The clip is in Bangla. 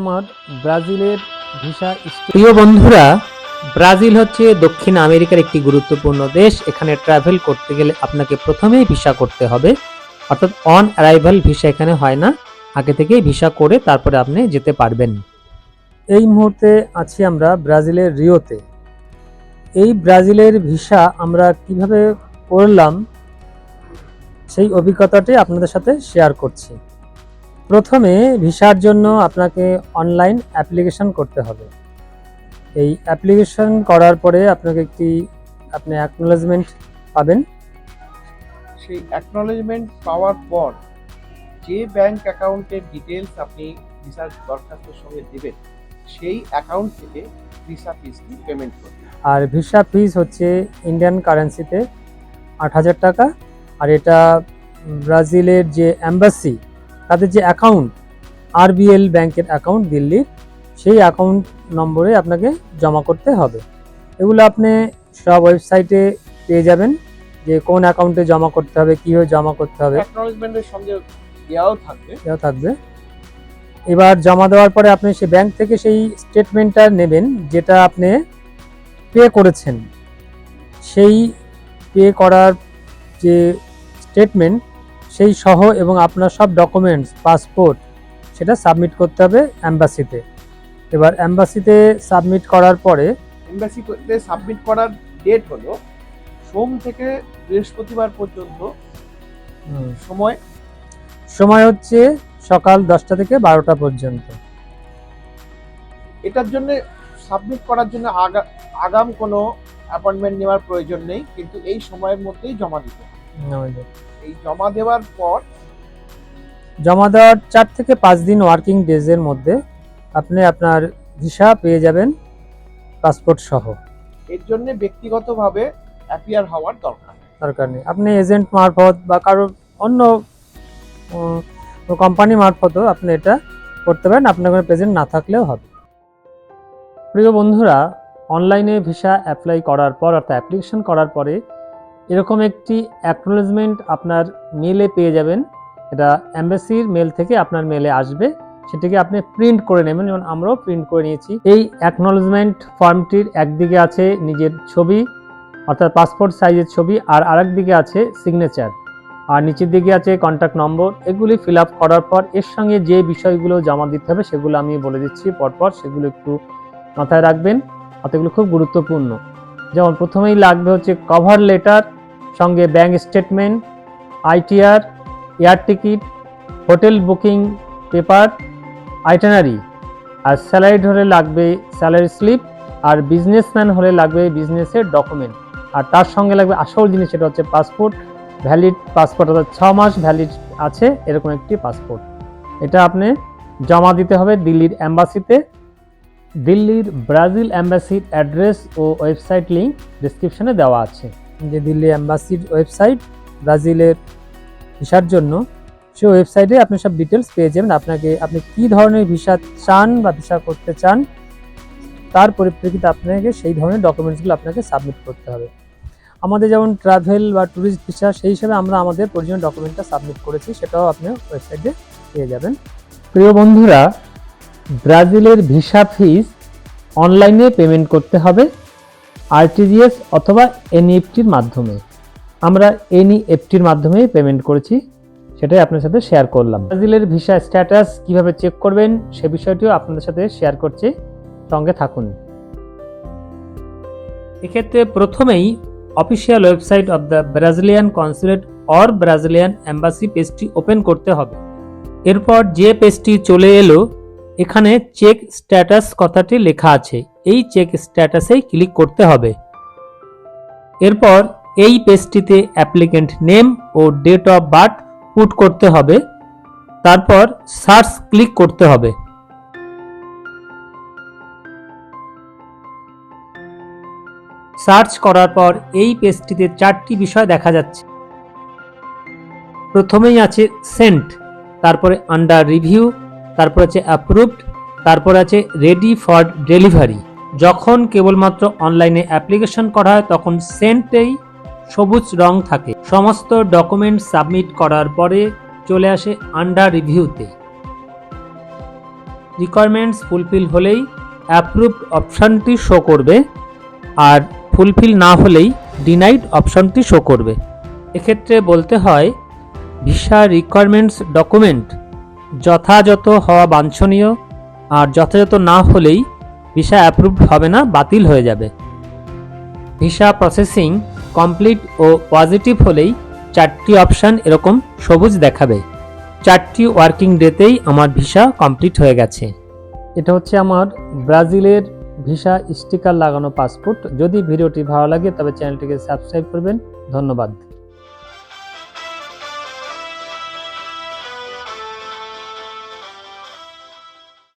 আমার ব্রাজিলের ভিসা প্রিয় বন্ধুরা, ব্রাজিল হচ্ছে দক্ষিণ আমেরিকার একটি গুরুত্বপূর্ণ দেশ। এখানে ট্রাভেল করতে গেলে আপনাকে প্রথমেই ভিসা করতে হবে। অর্থাৎ অন অ্যারাইভাল ভিসা এখানে হয় না। আগে থেকেই ভিসা করে তারপরে আপনি যেতে পারবেন। এই মুহূর্তে আছি আমরা ব্রাজিলের রিওতে। এই ব্রাজিলের ভিসা আমরা কীভাবে করলাম, সেই অভিজ্ঞতাটি আপনাদের সাথে শেয়ার করছি। প্রথমে ভিসার জন্য আপনাকে অনলাইন অ্যাপ্লিকেশন করতে হবে। এই অ্যাপ্লিকেশন করার পরে আপনাকে একটি আপনি অ্যাকনোলেজমেন্ট পাবেন। সেই অ্যাকনলেজমেন্ট পাওয়ার পর যে ব্যাংক অ্যাকাউন্টের ডিটেলস আপনি ভিসার দরখাস্তের সঙ্গে দেবেন সেই অ্যাকাউন্ট থেকে ভিসা ফিসটি পেমেন্ট করবেন। আর ভিসা ফিস হচ্ছে ইন্ডিয়ান কারেন্সিতে আট হাজার টাকা আর এটা ব্রাজিলের যে অ্যাম্বাসি তাদের যে অ্যাকাউন্ট আরবিএল ব্যাংকের অ্যাকাউন্ট দিল্লির সেই অ্যাকাউন্ট নম্বরে আপনাকে জমা করতে হবে। এগুলো আপনি সব ওয়েবসাইটে পেয়ে যাবেন যে কোন অ্যাকাউন্টে জমা করতে হবে কীভাবে জমা করতে হবে। সঙ্গে দেওয়াও থাকবে। দেওয়া থাকবে। এবার জমা দেওয়ার পরে আপনি সেই ব্যাংক থেকে সেই স্টেটমেন্টটা নেবেন যেটা আপনি পে করেছেন। সেই পে করার যে স্টেটমেন্ট সেই সহ এবং আপনার সব ডকুমেন্টস পাসপোর্ট সেটা সাবমিট করতে হবে অ্যাম্বাসিতে এবার অ্যাম্বাসিতে সাবমিট করার পরে করতে সাবমিট করার ডেট হলো সোম থেকে বৃহস্পতিবার পর্যন্ত। সময়? সময় হচ্ছে সকাল দশটা থেকে বারোটা পর্যন্ত। এটার জন্য সাবমিট করার জন্য আগা- আগাম কোনো অ্যাপয়েন্টমেন্ট নেওয়ার প্রয়োজন নেই কিন্তু এই সময়ের মধ্যেই জমা দিতে হবে। এই জমা দেওয়ার পর? জমা দেওয়ার চার থেকে পাঁচ দিন ওয়ার্কিং ডেজের মধ্যে আপনি আপনার ভিসা পেয়ে যাবেন পাসপোর্ট সহ। এর জন্য ব্যক্তিগতভাবে অ্যাপিয়ার হওয়ার দরকার। দরকার নেই। আপনি এজেন্ট মারফত বা কারও অন্য কোম্পানি মারফতও আপনি এটা করতে পারেন। আপনার কোনো প্রেজেন্ট না থাকলেও হবে। প্রিয় বন্ধুরা অনলাইনে ভিসা অ্যাপ্লাই করার পর অর্থাৎ অ্যাপ্লিকেশন করার পরে এরকম একটি অ্যাকনোলেজমেন্ট আপনার মেলে পেয়ে যাবেন। এটা অ্যাম্বাসির মেল থেকে আপনার মেলে আসবে। সেটিকে আপনি প্রিন্ট করে নেবেন, যেমন আমরাও প্রিন্ট করে নিয়েছি। এই অ্যাকনোলেজমেন্ট ফর্মটির একদিকে আছে নিজের ছবি, অর্থাৎ পাসপোর্ট সাইজের ছবি, আর আরেক দিকে আছে সিগনেচার আর নিচের দিকে আছে কন্ট্যাক্ট নম্বর এগুলি ফিল আপ করার পর এর সঙ্গে যে বিষয়গুলো জমা দিতে হবে, সেগুলো আমি বলে দিচ্ছি। পরপর সেগুলো একটু মাথায় রাখবেন। অর্থাৎ এগুলো খুব গুরুত্বপূর্ণ। যেমন প্রথমেই লাগবে হচ্ছে কভার লেটার সঙ্গে bank statement ITR air ticket hotel booking paper itinerary আর স্যালারিড হলে লাগবে স্যালারি স্লিপ আর বিজনেসম্যান হলে লাগবে বিজনেসের ডকুমেন্ট আর তার সঙ্গে লাগবে আসল জিনিস, সেটা হচ্ছে পাসপোর্ট ভ্যালিড পাসপোর্ট অর্থাৎ ছ মাস ভ্যালিড আছে, এরকম একটি পাসপোর্ট এটা আপনি জমা দিতে হবে দিল্লির অ্যাম্বাসিতে দিল্লির ব্রাজিল অ্যাম্বাসির অ্যাড্রেস ও ওয়েবসাইট লিঙ্ক ডিসক্রিপশনে দেওয়া আছে। যে দিল্লি অ্যাম্বাসির ওয়েবসাইট ব্রাজিলের ভিসার জন্য, সে ওয়েবসাইটে আপনি সব ডিটেলস পেয়ে যাবেন। আপনাকে, আপনি কী ধরনের ভিসা চান বা ভিসা করতে চান, তার পরিপ্রেক্ষিতে আপনাকে সেই ধরনের ডকুমেন্টসগুলো আপনাকে সাবমিট করতে হবে। আমাদের যেমন ট্রাভেল বা ট্যুরিস্ট ভিসা সেই হিসাবে আমরা আমাদের প্রয়োজনীয় ডকুমেন্টটা সাবমিট করেছি, সেটাও আপনি ওয়েবসাইটে পেয়ে যাবেন। প্রিয় বন্ধুরা ব্রাজিলের ভিসা ফিস অনলাইনে পেমেন্ট করতে হবে আরটিজিএস অথবা এনইএফটির মাধ্যমে। আমরা এনইএফটির মাধ্যমেই পেমেন্ট করেছি, সেটাই আপনার সাথে শেয়ার করলাম। ব্রাজিলের ভিসা স্ট্যাটাস কীভাবে চেক করবেন, সে বিষয়টিও আপনাদের সাথে শেয়ার করছি। সঙ্গে থাকুন। এক্ষেত্রে প্রথমেই official website of the Brazilian consulate or Brazilian embassy পেজটি ওপেন করতে হবে। এরপর যে পেজটি চলে এলো এখানে চেক স্ট্যাটাস কথাটি লেখা আছে। এই চেক স্ট্যাটাসেই ক্লিক করতে হবে। এরপর এই পেজটিতে অ্যাপ্লিকেন্ট নেম ও ডেট অফ বার্থ পুট করতে হবে। তারপর সার্চ ক্লিক করতে হবে। সার্চ করার পর এই পেজটিতে চারটি বিষয় দেখা যাচ্ছে। প্রথমেই আছে সেন্ট তারপরে আন্ডার রিভিউ তারপর আছে অ্যাপ্রুভড তারপর আছে রেডি ফর ডেলিভারি যখন কেবলমাত্র অনলাইনে অ্যাপ্লিকেশন করা হয়, তখন সেন্টেই সবুজ রং থাকে। সমস্ত ডকুমেন্ট সাবমিট করার পরে চলে আসে আন্ডার রিভিউতে রিকোয়ারমেন্টস ফুলফিল হলেই অ্যাপ্রুভড অপশানটি শো করবে, আর ফুলফিল না হলেই ডিনাইড অপশানটি শো করবে। এক্ষেত্রে বলতে হয় ভিসা রিকোয়ারমেন্টস ডকুমেন্ট যথাযথ হওয়া বাঞ্ছনীয় আর যথাযথ না হলেই ভিসা অ্যাপ্রুভড হবে না, বাতিল হয়ে যাবে। ভিসা প্রসেসিং কমপ্লিট ও পজিটিভ হলেই চারটি অপশান এরকম সবুজ দেখাবে। চারটি ওয়ার্কিং ডেতেই আমার ভিসা কমপ্লিট হয়ে গেছে। এটা হচ্ছে আমার ব্রাজিলের ভিসা স্টিকার লাগানো পাসপোর্ট যদি ভিডিওটি ভালো লাগে, তবে চ্যানেলটিকে সাবস্ক্রাইব করবেন। ধন্যবাদ।